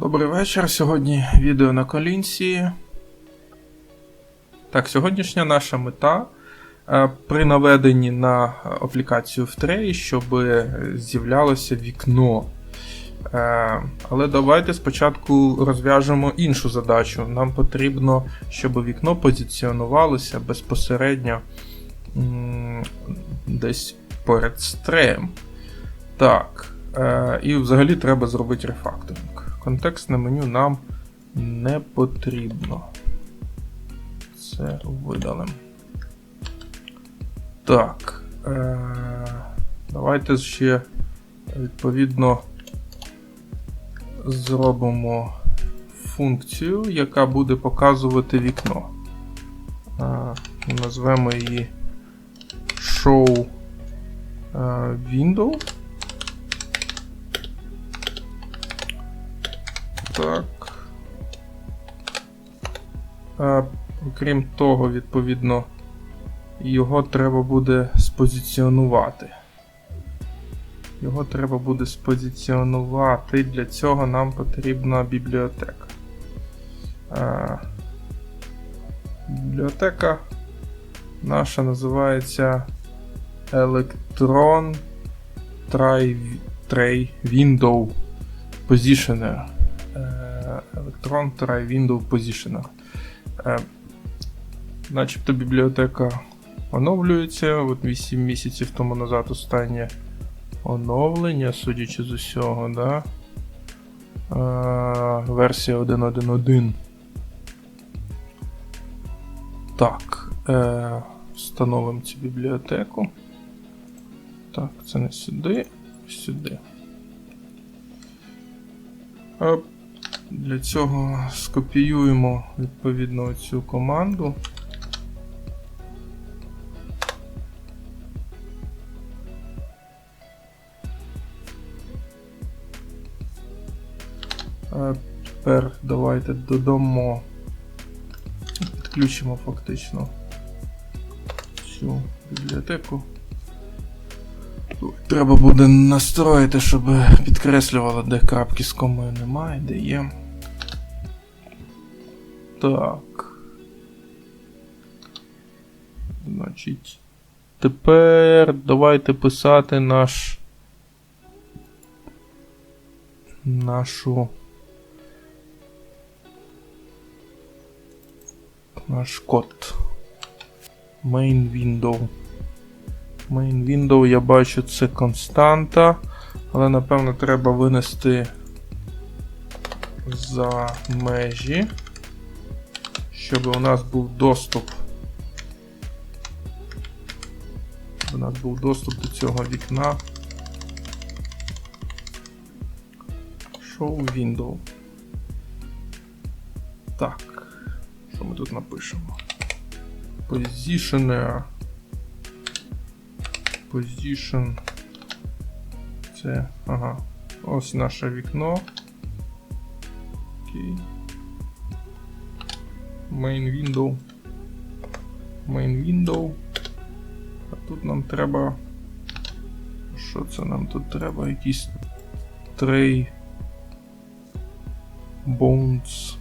Добрий вечір. Сьогодні відео на колінці. Так, сьогоднішня наша мета е, при наведенні на аплікацію в Tray, щоб з'являлося вікно. Е, Але давайте спочатку розв'яжемо іншу задачу. Нам потрібно, щоб вікно позиціонувалося безпосередньо десь поряд з треєм. Так. Е, І взагалі треба зробити рефакторинг. Контекстне меню нам не потрібно. Це видалимо. Так. Е, Давайте ще відповідно зробимо функцію, яка буде показувати вікно. Е, Назвемо її show е, window. Так. А, окрім того, відповідно, його треба буде спозиціонувати. Його треба буде спозиціонувати. Для цього нам потрібна бібліотека. А, бібліотека наша називається Electron Tray Window Positioner. Е, Electron Try Window Positioner. Е, Начебто бібліотека оновлюється. От 8 місяців тому назад останнє оновлення, судячи з усього, да? Е, Версія 1.1.1. Так. Е, Встановимо цю бібліотеку. Так, це не сюди, сюди. А Для цього скопіюємо відповідно цю команду. А Тепер давайте додамо, підключимо фактично цю бібліотеку. Треба буде настроїти, щоб підкреслювало, де крапки з комою немає, де є. Так. Значить. Тепер давайте писати наш. Нашу. Наш код. Main window. Main window я бачу це константа, але напевно треба винести за межі, щоб у нас був доступ. У нас був доступ до цього вікна. Show window. Так. Що ми тут напишемо? Positioner. Position. Це. Ага. Ось наше вікно. Окей. Main window. Main window. А тут нам треба. Що це нам тут треба? Якісь tray bones.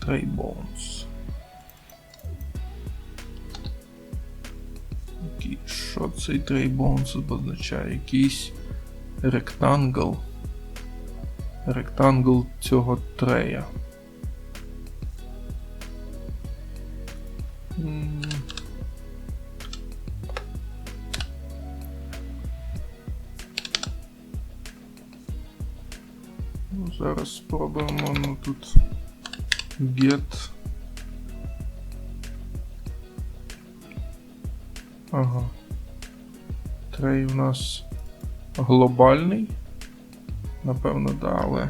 Tray bones. Що цей трейбонс означає? Якийсь ректангл. Ректангл цього трея. Ну, зараз спробуємо, ну тут get. Ага. Трей у нас глобальний. Напевно, да, але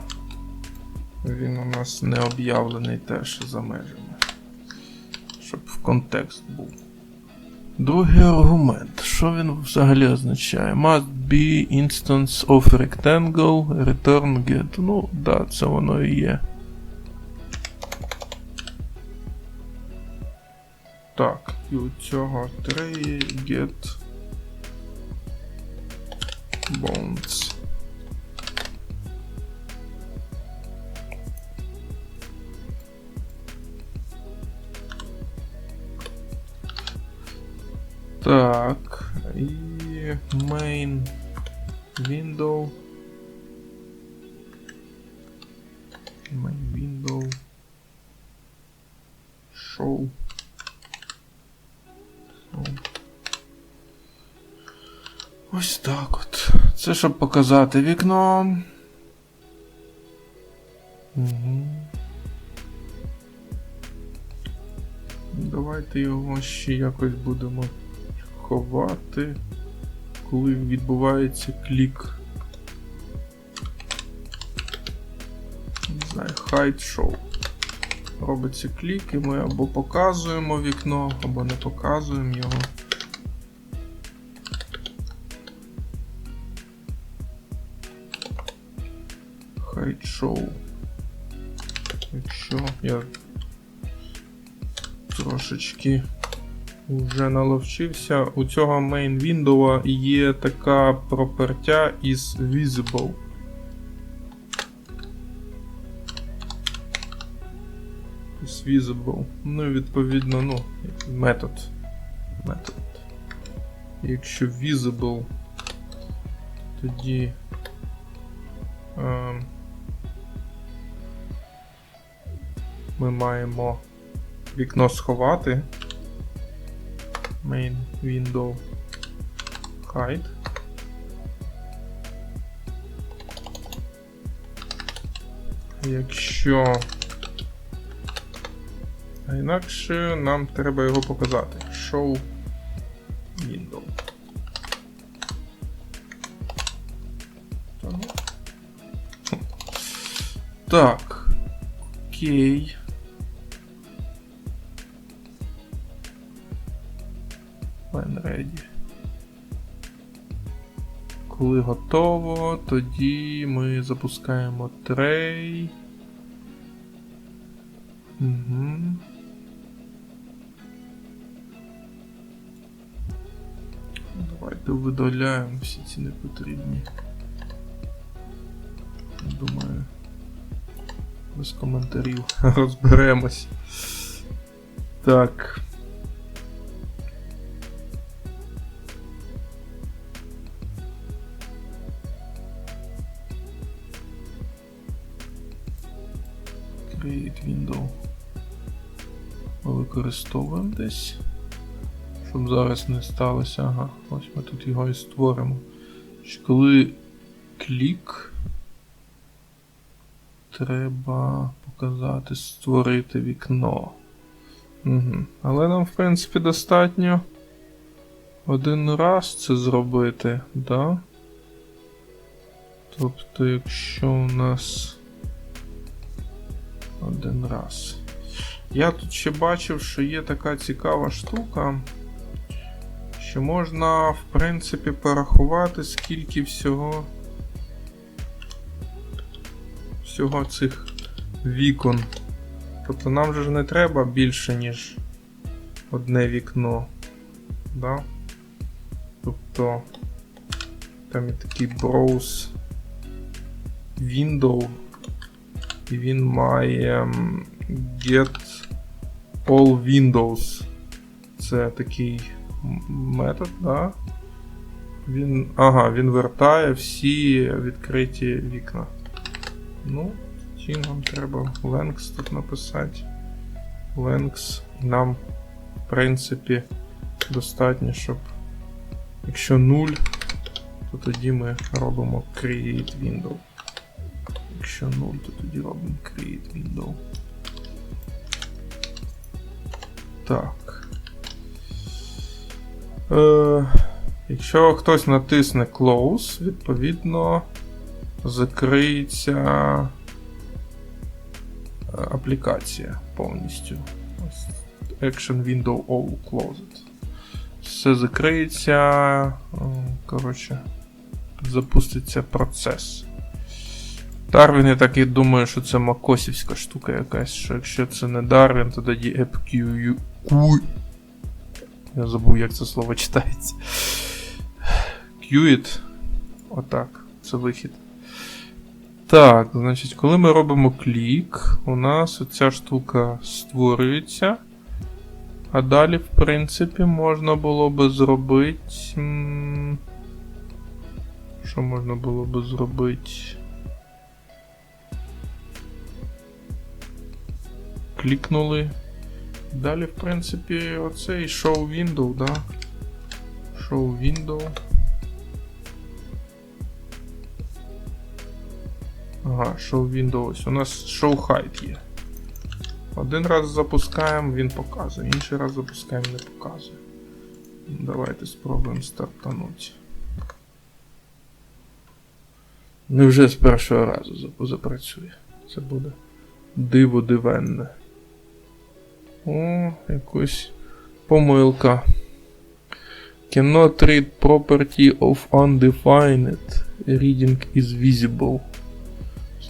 він у нас не об'явлений теж за межами. Щоб в контекст був. Другий аргумент. Що він взагалі означає? Must be instance of rectangle, return get. Ну, да, це воно і є. Так, і у цього треї get bounds. Так, и main window. Main window. Show. Show. Ось так Це щоб показати вікно. Угу. Давайте його ще якось будемо ховати, коли відбувається клік. Не знаю, hide show. Робиться клік, і ми або показуємо вікно, або не показуємо його. Show. Якщо я трошечки вже наловчився, у цього main window є така пропертя із visible. Is visible. Ну і відповідно, ну, метод. Метод. Якщо visible, тоді. Ем, ми маємо вікно сховати. Main window hide. Якщо. А інакше нам треба його показати. Show window. Так. Окей. Коли готово, тоді ми запускаємо трей. Угу. Давайте видаляємо всі ці непотрібні. Думаю, без коментарів розберемось. Так. Create window. Використовуємо десь. Щоб зараз не сталося. Ага, ось ми тут його і створимо. Коли клік. Треба показати, створити вікно. Угу. Але нам, в принципі, достатньо один раз це зробити, да? Тобто, якщо у нас один раз. Я тут ще бачив, що є така цікава штука, що можна, в принципі, порахувати, скільки всього всього цих вікон. Тобто нам же ж не треба більше, ніж одне вікно. Да? Тобто там є такий browse window, і він має get all windows. Це такий метод, да? Він. Ага, він вертає всі відкриті вікна. Ну, тоді нам треба length тут написати. І нам, в принципі, достатньо, щоб. Якщо 0, то тоді ми робимо create window. Якщо 0, то тоді робимо create window. Так. Е, якщо хтось натисне close, відповідно закриється е, аплікація повністю. Action window all closed. Все закриється. е, Коротше, запуститься процес. Darwin, я так і думаю, що це макосівська штука якась, що якщо це не Darwin, то тоді AppQU. Я забув, як це слово читається. Qt. Отак. Це вихід. Так, значить, коли ми робимо клік, у нас оця штука створюється. А далі, в принципі, можна було би зробити. Що можна було би зробити? Клікнули. Далі, в принципі, оцей show window, да? Show window. Ага, show window. Ось у нас show height є. Один раз запускаємо, він показує, інший раз запускаємо, не показує. Давайте спробуємо стартанути. Невже з першого разу запрацює. Це буде диво дивенне. О, якась помилка. Cannot read property of undefined. Reading is visible.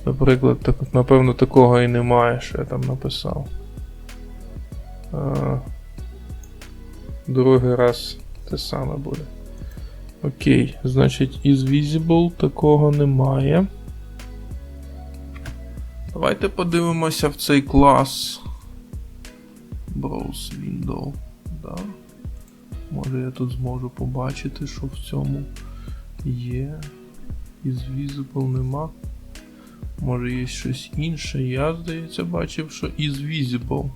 Наприклад, так, напевно, такого і немає, що я там написав. А, другий раз те саме буде. Окей, значить, is visible такого немає. Давайте подивимося в цей клас. Browse window. Да. Може я тут зможу побачити, що в цьому є. Is visible нема. Може є щось інше. Я, здається, бачив, що is visible.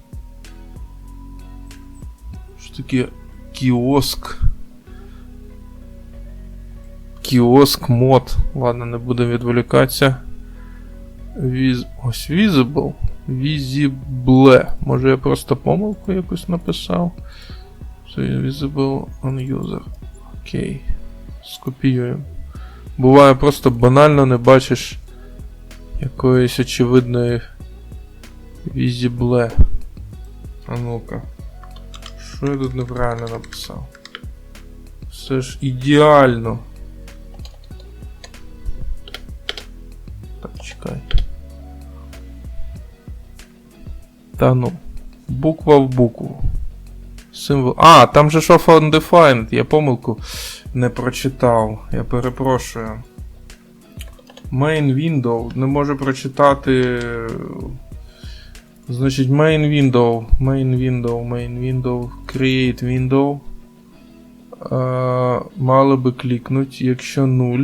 Що таке кіоск. Кіоск мод. Ладно, не будемо відволікатися. Віз... Ось visible. Visible. Може я просто помилку якусь написав. So visible on user. Окей. Скопіюємо. Буває просто банально не бачиш якоїсь очевидної візібле. А ну-ка. Що я тут неправильно написав? Все ж ідеально. Так, чекай. Та ну. Буква в букву. Символ. А, там же що undefined. Я помилку не прочитав. Я перепрошую. Main window. Не можу прочитати. Значить, main window. Main window, main window. Create window. Е, мали би клікнути. Якщо 0,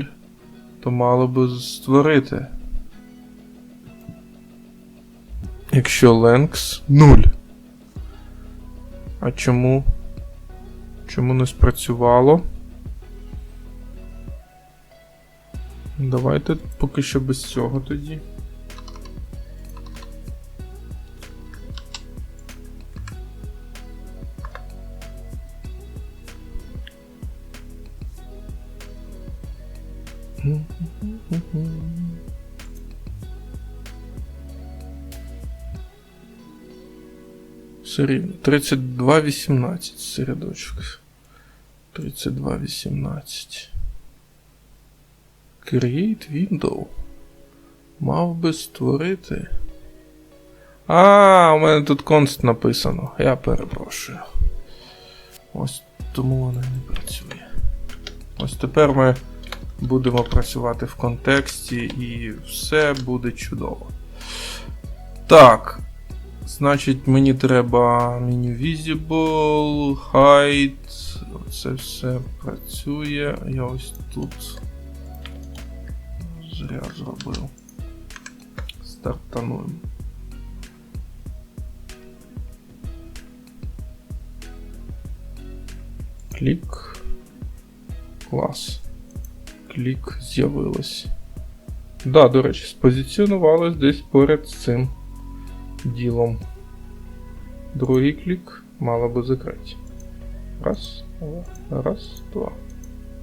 то мало би створити. Якщо Ленкс 0. А чому? Чому не спрацювало? Давайте поки що без цього тоді. Все рівно. 32.18 середочок. 32.18. Create window. Мав би створити. А, у мене тут const написано. Я перепрошую. Ось тому воно і не працює. Ось тепер ми будемо працювати в контексті і все буде чудово. Так. Значить, мені треба меню Visible, Height. Це все працює. Я ось тут зря зробив. Стартануємо. Клік. Клас. Клік з'явилось. Да, до речі, спозиціонувалось десь поряд з цим ділом. Другий клік мало би закрити. Раз, два, раз, два.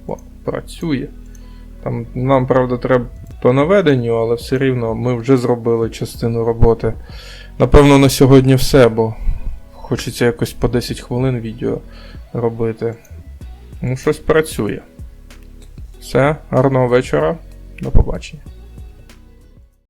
О, працює. Там нам, правда, треба по наведенню, але все рівно ми вже зробили частину роботи. Напевно, на сьогодні все, бо хочеться якось по 10 хвилин відео робити. Ну, щось працює. Все, гарного вечора. До побачення.